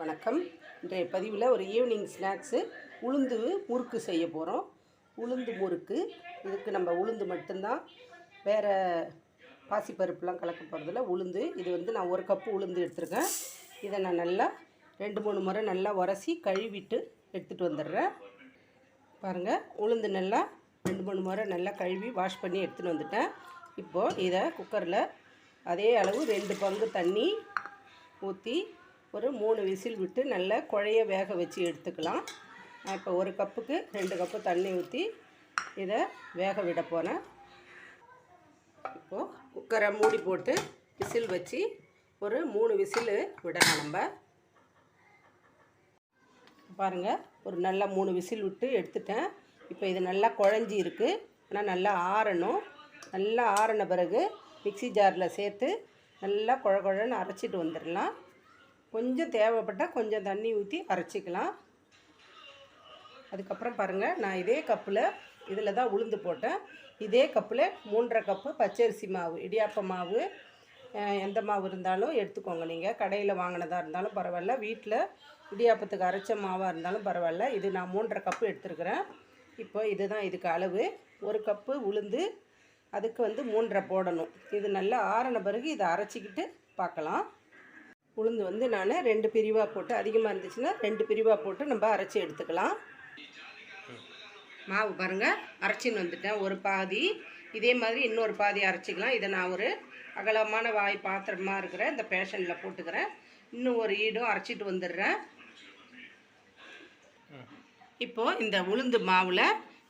வணக்கம். இன்றைய பதிவில் ஒரு ஈவினிங் ஸ்நாக்ஸு உளுந்து முறுக்கு செய்ய போகிறோம் உளுந்து முறுக்கு. இதுக்கு நம்ம உளுந்து மட்டும்தான். வேறு பாசிப்பருப்புலாம் கலக்க போகிறதில்ல உளுந்து. இது வந்து நான் ஒரு கப்பு உளுந்து எடுத்துருக்கேன். இதை நான் நல்லா ரெண்டு மூணு முறை நல்லா உரசி கழுவிட்டு எடுத்துகிட்டு வந்துடுறேன். பாருங்கள் உளுந்து நல்லா ரெண்டு மூணு முறை நல்லா கழுவி வாஷ் பண்ணி எடுத்துகிட்டு வந்துட்டேன். இப்போது இதை குக்கரில் அதே அளவு ரெண்டு பங்கு தண்ணி ஊற்றி ஒரு மூணு விசில் விட்டு நல்லா குழைய வேக வச்சு எடுத்துக்கலாம். நான் இப்போ ஒரு கப்புக்கு ரெண்டு கப்பு தண்ணி ஊற்றி இதை வேக விட போனேன் இப்போது குக்கரை மூடி போட்டு விசில் வச்சு ஒரு மூணு விசில் விடலாம் நம்ம. பாருங்கள் ஒரு நல்லா மூணு விசில் விட்டு எடுத்துட்டேன். இப்போ இது நல்லா குழஞ்சி இருக்குது ஆனால் நல்லா ஆறணும். நல்லா ஆறின பிறகு மிக்ஸி ஜாரில் சேர்த்து நல்லா குழ குழன்னு அரைச்சிட்டு வந்துடலாம். கொஞ்சம் தேவைப்பட்டால் கொஞ்சம் தண்ணி ஊற்றி அரைச்சிக்கலாம். அதுக்கப்புறம் பாருங்கள் நான் இதே கப்பில் இதில் தான் உளுந்து போட்டேன். இதே கப்பில் மூன்றரை கப்பு பச்சரிசி மாவு இடியாப்ப மாவு எந்த மாவு இருந்தாலும் எடுத்துக்கோங்க நீங்கள் கடையில் வாங்கினதாக இருந்தாலும் பரவாயில்ல. வீட்டில் இடியாப்பத்துக்கு அரைச்ச மாவாக இருந்தாலும் பரவாயில்ல. இது நான் மூன்றரை கப்பு எடுத்துருக்கிறேன். இப்போ இதுதான் இதுக்கு அளவு. ஒரு கப்பு உளுந்து அதுக்கு வந்து மூன்றரை போடணும். இது நல்லா ஆறின பிறகு இதை அரைச்சிக்கிட்டு பார்க்கலாம். உளுந்து வந்து நான் ரெண்டு பிரிவாக போட்டு அதிகமாக இருந்துச்சுன்னா ரெண்டு பிரிவாக போட்டு நம்ம அரைச்சி எடுத்துக்கலாம். மாவு பாருங்கள் அரைச்சின்னு வந்துட்டேன். ஒரு பாதி இதே மாதிரி இன்னொரு பாதி அரைச்சிக்கலாம். இதை நான் ஒரு அகலமான வாய் பாத்திரமாக இருக்கிற இந்த பேஷனில் போட்டுக்கிறேன். இன்னும் ஒரு ஈடும் அரைச்சிட்டு வந்துடுறேன். இப்போது இந்த உளுந்து மாவில்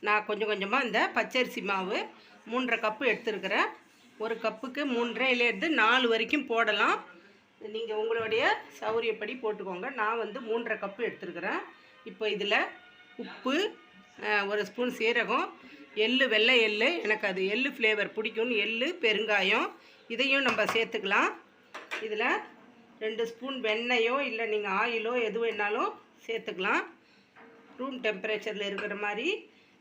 நான் கொஞ்சம் கொஞ்சமாக இந்த பச்சரிசி மாவு மூன்றரை கப்பு எடுத்துருக்கிறேன். ஒரு கப்புக்கு மூன்றரைலேருந்து நாலு வரைக்கும் போடலாம். நீங்கள் உங்களுடைய சௌரியப்படி போட்டுக்கோங்க. நான் வந்து மூன்றரை கப்பு எடுத்துருக்கிறேன். இப்போ இதில் உப்பு ஒரு ஸ்பூன் சீரகம் எள்ளு வெள்ளை எள்ளு எனக்கு அது எள்ளு ஃப்ளேவர் பிடிக்கும்னு எள்ளு பெருங்காயம் இதையும் நம்ம சேர்த்துக்கலாம். இதில் ரெண்டு ஸ்பூன் வெண்ணையோ இல்லை நீங்கள் ஆயிலோ எது வேணாலும் சேர்த்துக்கலாம். ரூம் டெம்பரேச்சரில் இருக்கிற மாதிரி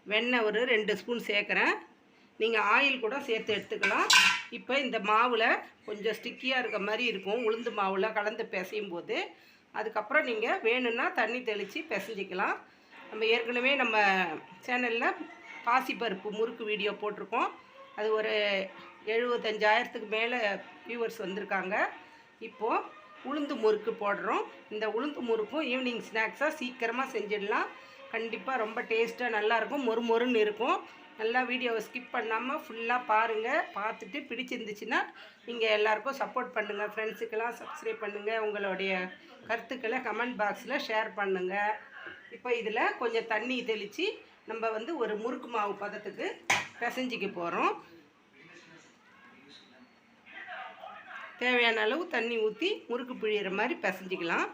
வெண்ணெய் ஒரு ரெண்டு ஸ்பூன் சேர்க்குறேன். நீங்கள் ஆயில் கூட சேர்த்து எடுத்துக்கலாம். இப்போ இந்த மாவில் கொஞ்சம் ஸ்டிக்கியாக இருக்க மாதிரி இருக்கும். உளுந்து மாவில் கலந்து பிசையும் போது அதுக்கப்புறம் நீங்கள் வேணும்னா தண்ணி தெளித்து பிசைஞ்சிக்கலாம். நம்ம ஏற்கனவே நம்ம சேனலில் பாசிப்பருப்பு முறுக்கு வீடியோ போட்டிருக்கோம். அது ஒரு எழுபத்தஞ்சாயிரத்துக்கு மேலே வியூவர்ஸ் வந்திருக்காங்க. இப்போது உளுந்து முறுக்கு போடுறோம். இந்த உளுந்து முறுக்கும் ஈவினிங் ஸ்நாக்ஸாக சீக்கிரமாக செஞ்சிடலாம். கண்டிப்பாக ரொம்ப டேஸ்ட்டாக நல்லாயிருக்கும் மொறு மொறுன்னு இருக்கும். நல்லா வீடியோவை ஸ்கிப் பண்ணாமல் ஃபுல்லாக பாருங்கள் பார்த்துட்டு பிடிச்சிருந்துச்சுன்னா நீங்கள் எல்லாருக்கும் சப்போர்ட் பண்ணுங்கள் ஃப்ரெண்ட்ஸுக்கெல்லாம் சப்ஸ்கிரைப் பண்ணுங்கள் உங்களுடைய கருத்துக்களை கமெண்ட் பாக்ஸில் ஷேர் பண்ணுங்கள் இப்போ இதில் கொஞ்சம் தண்ணி தெளித்து நம்ம வந்து ஒரு முறுக்கு மாவு பதத்துக்கு பிசைஞ்சிக்க போகிறோம் தேவையான அளவு தண்ணி ஊற்றி முறுக்கு பிழியிற மாதிரி பிசைஞ்சிக்கலாம்.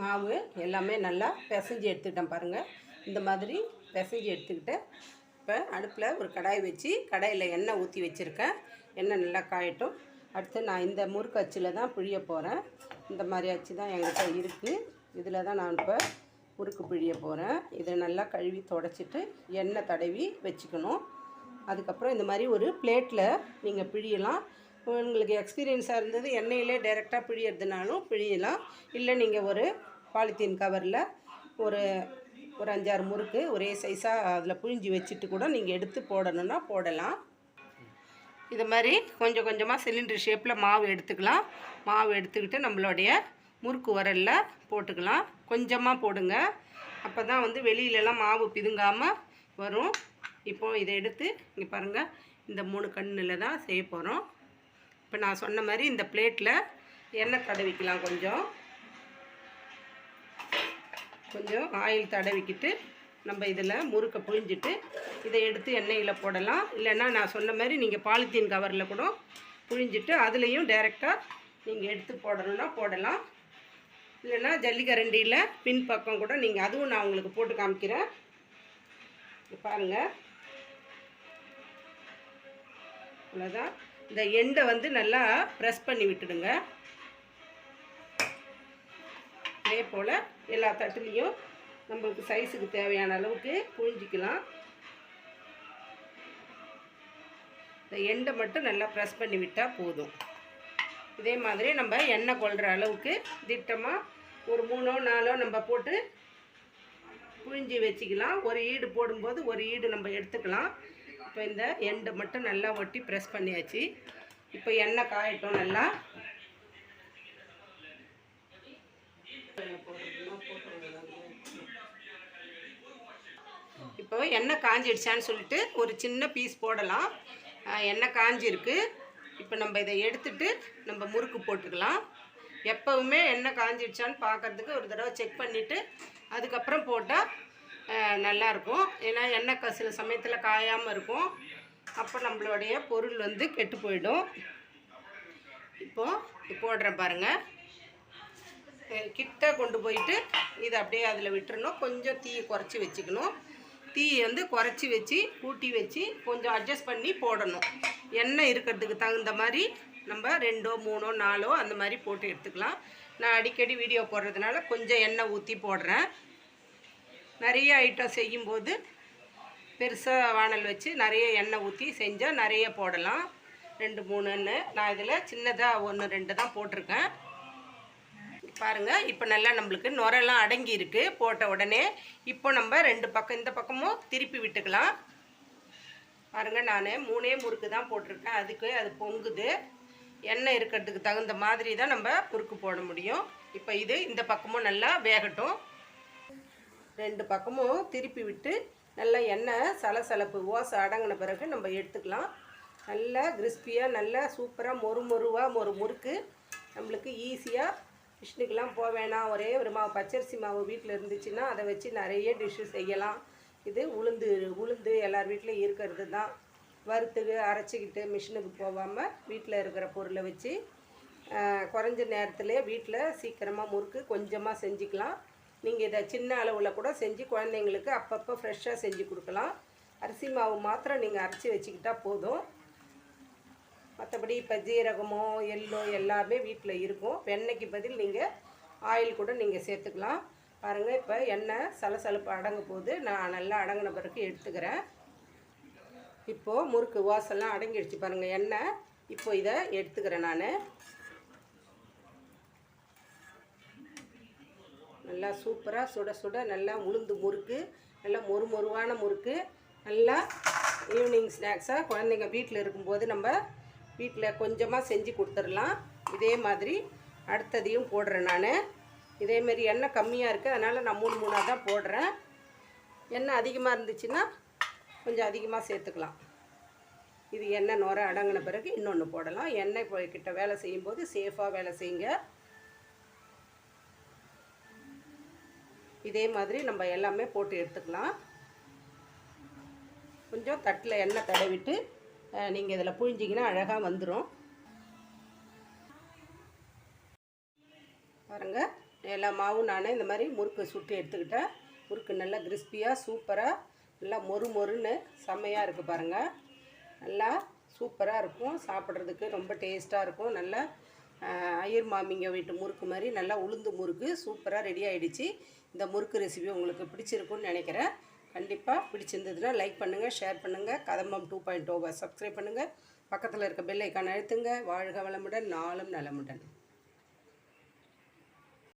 மாவு எல்லாமே நல்லா பிசைஞ்சு எடுத்துக்கிட்டேன் பாருங்கள் இந்த மாதிரி பிசைஞ்சு எடுத்துக்கிட்டு இப்போ அடுப்பில் ஒரு கடாய் வச்சு கடாயில் எண்ணெய் ஊற்றி வச்சுருக்கேன். எண்ணெய் நல்லா காயட்டும். அடுத்து நான் இந்த முறுக்கு அச்சில் தான் பிழிய போகிறேன். இந்த மாதிரி அச்சு தான் என்கிட்ட இருக்குது இதில் தான் நான் இப்போ முறுக்கு பிழிய போகிறேன். இதை நல்லா கழுவி தொடச்சிட்டு எண்ணெய் தடவி வச்சுக்கணும். அதுக்கப்புறம் இந்த மாதிரி ஒரு பிளேட்டில் நீங்கள் பிழியலாம். உங்களுக்கு எக்ஸ்பீரியன்ஸாக இருந்தது எண்ணெயிலே டைரெக்டாக பிழியறதுனாலும் பிழியலாம். இல்லை நீங்கள் ஒரு பாலித்தீன் கவரில் ஒரு ஒரு அஞ்சாறு முறுக்கு ஒரே சைஸாக அதில் புழிஞ்சி வச்சுட்டு கூட நீங்கள் எடுத்து போடணுன்னா போடலாம். இது மாதிரி கொஞ்சம் கொஞ்சமாக சிலிண்டர் ஷேப்பில் மாவு எடுத்துக்கலாம். மாவு எடுத்துக்கிட்டு நம்மளுடைய முறுக்கு உரலில் போட்டுக்கலாம். கொஞ்சமாக போடுங்க. அப்போ தான் வந்து வெளியிலலாம் மாவு பிதுங்காமல் வரும். இப்போது இதை எடுத்து இங்கே பாருங்கள் இந்த மூணு கண்ணில் தான் செய்ய போகிறோம் இப்போ நான் சொன்ன மாதிரி இந்த பிளேட்டில் எண்ணெய் தடவிக்கலாம் கொஞ்சம். கொஞ்சம் ஆயில் தடவிக்கிட்டு நம்ம இதில் முறுக்கை புழிஞ்சிட்டு இதை எடுத்து எண்ணெயில் போடலாம். இல்லைன்னா நான் சொன்ன மாதிரி நீங்கள் பாலித்தீன் கவரில் கூட புழிஞ்சிட்டு அதுலேயும் டைரெக்டாக நீங்கள் எடுத்து போடணும்னா போடலாம். இல்லைன்னா ஜல்லிக்கரண்டியில் பின் பக்கம் கூட நீங்கள் அதுவும் நான் உங்களுக்கு போட்டு காமிக்கிறேன். பாருங்கள் அவ்வளோதான் இந்த எண்டை வந்து நல்லா ப்ரெஸ் பண்ணி விட்டுடுங்க. அதே போல் எல்லா தட்டுலேயும் நம்மளுக்கு சைஸுக்கு தேவையான அளவுக்கு புழிஞ்சிக்கலாம். இந்த எண்டை மட்டும் நல்லா ப்ரெஸ் பண்ணி விட்டால் போதும். இதே மாதிரி நம்ம எண்ணெய் கொள்கிற அளவுக்கு திட்டமாக ஒரு மூணோ நாலோ நம்ம போட்டு புழிஞ்சி வச்சுக்கலாம். ஒரு ஈடு போடும்போது ஒரு ஈடு நம்ம எடுத்துக்கலாம். இப்போ இந்த எண்டை மட்டும் நல்லா ஒட்டி ப்ரெஸ் பண்ணியாச்சு. இப்போ எண்ணெய் காயட்டும் நல்லா. இப்போ எண்ணெய் காஞ்சிடுச்சான்னு சொல்லிட்டு ஒரு சின்ன பீஸ் போடலாம். எண்ணெய் காஞ்சிருக்கு. இப்போ நம்ம இதை எடுத்துட்டு நம்ம முறுக்கு போட்டுக்கலாம். எப்போவுமே எண்ணெய் காஞ்சிடுச்சான்னு பார்க்கறதுக்கு ஒரு தடவை செக் பண்ணிவிட்டு அதுக்கப்புறம் போட்டால் நல்லாயிருக்கும் ஏன்னா எண்ணெய் க சில சமயத்தில் காயாமல் இருக்கும். அப்போ நம்மளுடைய பொருள் வந்து கெட்டு போயிடும். இப்போது போடுறேன் பாருங்கள் கிட்ட கொண்டு போயிட்டு இதை அப்படியே அதில் விட்டுறணும். கொஞ்சம் தீயை குறைச்சி வச்சுக்கணும். தீயை வந்து குறைச்சி வச்சு கூட்டி வச்சு கொஞ்சம் அட்ஜஸ்ட் பண்ணி போடணும். எண்ணெய் இருக்கிறதுக்கு தகுந்த மாதிரி நம்ம ரெண்டோ மூணோ நாலோ அந்த மாதிரி போட்டு எடுத்துக்கலாம். நான் அடிக்கடி வீடியோ போடுறதுனால கொஞ்சம் எண்ணெய் ஊற்றி போடுறேன். நிறைய ஐட்டம் செய்யும்போது பெருசாக வானல் வச்சு நிறைய எண்ணெய் ஊற்றி செஞ்சால் நிறைய போடலாம். ரெண்டு மூணுன்னு நான் இதில் சின்னதாக ஒன்று ரெண்டு தான் போட்டிருக்கேன். பாருங்கள் இப்போ நல்லா நம்மளுக்கு நுரெல்லாம் அடங்கி இருக்குது போட்ட உடனே இப்போ நம்ம ரெண்டு பக்கம் இந்த பக்கமும் திருப்பி விட்டுக்கலாம். பாருங்கள் நான் மூணே முறுக்கு தான் போட்டிருக்கேன். அதுக்கு அது பொங்குது. எண்ணெய் இருக்கிறதுக்கு தகுந்த மாதிரி தான் நம்ம முறுக்கு போட முடியும். இப்போ இது இந்த பக்கமும் நல்லா வேகட்டும். ரெண்டு பக்கமும் திருப்பி விட்டு நல்லா எண்ணெய் சலசலப்பு ஓசை அடங்கின பிறகு நம்ம எடுத்துக்கலாம். நல்லா கிறிஸ்பியாக நல்லா சூப்பராக மொறு மொறுவாக மொறு முறுக்கு நம்மளுக்கு ஈஸியாக கிருஷ்ணுக்கெலாம் போக வேணாம். ஒரே ஒரு மாவு பச்சரிசி மாவு வீட்டில் இருந்துச்சுன்னா அதை வச்சு நிறைய டிஷ்ஷு செய்யலாம். இது உளுந்து உளுந்து எல்லார் வீட்லேயும் இருக்கிறது தான். வறுத்து அரைச்சிக்கிட்டு மிஷினுக்கு போகாமல் வீட்டில் இருக்கிற பொருளை வச்சு குறைஞ்ச நேரத்துலேயே வீட்டில் சீக்கிரமாக முறுக்கு கொஞ்சமாக செஞ்சுக்கலாம். நீங்கள் இதை சின்ன அளவில் கூட செஞ்சு குழந்தைங்களுக்கு அப்பப்போ ஃப்ரெஷ்ஷாக செஞ்சு கொடுக்கலாம். அரிசி மாவு மாத்திரம் நீங்கள் அரைச்சி வச்சுக்கிட்டால் போதும். மற்றபடி இப்போ ஜீரகமோ எள்ளோ எல்லாமே வீட்டில் இருக்கும். வெண்ணெய்க்கு பதில் நீங்கள் ஆயில் கூட நீங்கள் சேர்த்துக்கலாம். பாருங்கள் இப்போ எண்ணெய் சலசலப்பு அடங்க போது நான் நல்லா அடங்கின பிறகு எடுத்துக்கிறேன். இப்போது முறுக்கு வாசல்லாம் அடங்கிடுச்சு பாருங்கள் எண்ணெய். இப்போ இதை எடுத்துக்கிறேன் நான். நல்லா சூப்பராக சுட சுட நல்லா உளுந்து முறுக்கு நல்லா மொறு மொறுவான முறுக்கு நல்லா ஈவினிங் ஸ்நாக்ஸாக குழந்தைங்க வீட்டில் இருக்கும்போது நம்ம வீட்டில் கொஞ்சமாக செஞ்சு கொடுத்துடலாம். இதே மாதிரி அடுத்ததையும் போடுறேன் நான். இதேமாரி எண்ணெய் கம்மியாக இருக்குது அதனால் நான் மூணு மூணாக தான் போடுறேன். எண்ணெய் அதிகமாக இருந்துச்சுன்னா கொஞ்சம் அதிகமாக சேர்த்துக்கலாம். இது எண்ணெய் நுர அடங்கின பிறகு இன்னொன்று போடலாம். எண்ணெய் இப்போ கிட்ட வேலை செய்யும்போது சேஃபாக வேலை செய்யுங்க. இதே மாதிரி நம்ம எல்லாமே போட்டு எடுத்துக்கலாம். கொஞ்சம் தட்டில் எண்ணெய் தடவிட்டு நீங்கள் இதில் புழிஞ்சிங்கன்னா அழகாக வந்துடும் பாருங்கள் எல்லா மாவும் நான் இந்த மாதிரி முறுக்கு சுட்டு எடுத்துக்கிட்டேன். முறுக்கு நல்லா கிறிஸ்பியாக சூப்பராக நல்லா மொறு மொறுன்னு செம்மையாக இருக்குது பாருங்கள் நல்லா சூப்பராக இருக்கும். சாப்பிட்றதுக்கு ரொம்ப டேஸ்ட்டாக இருக்கும். நல்லா ஆஹ், ஐயர் மாமிங்க வீட்டு முறுக்கு மாதிரி நல்லா உளுந்து முறுக்கு சூப்பராக ரெடி ஆகிடுச்சி இந்த முறுக்கு ரெசிபி உங்களுக்கு பிடிச்சிருக்குன்னு நினைக்கிறேன். கண்டிப்பாக பிடிச்சிருந்ததுன்னா லைக் பண்ணுங்கள் ஷேர் பண்ணுங்கள் கதம்பம் டூ பாயிண்ட் ஓவை oh சப்ஸ்கிரைப் பண்ணுங்கள் பக்கத்தில் இருக்க பெல் ஐக்கான் அழுத்துங்க. வாழ்க வளமுடன் நாளும் நலமுடன்.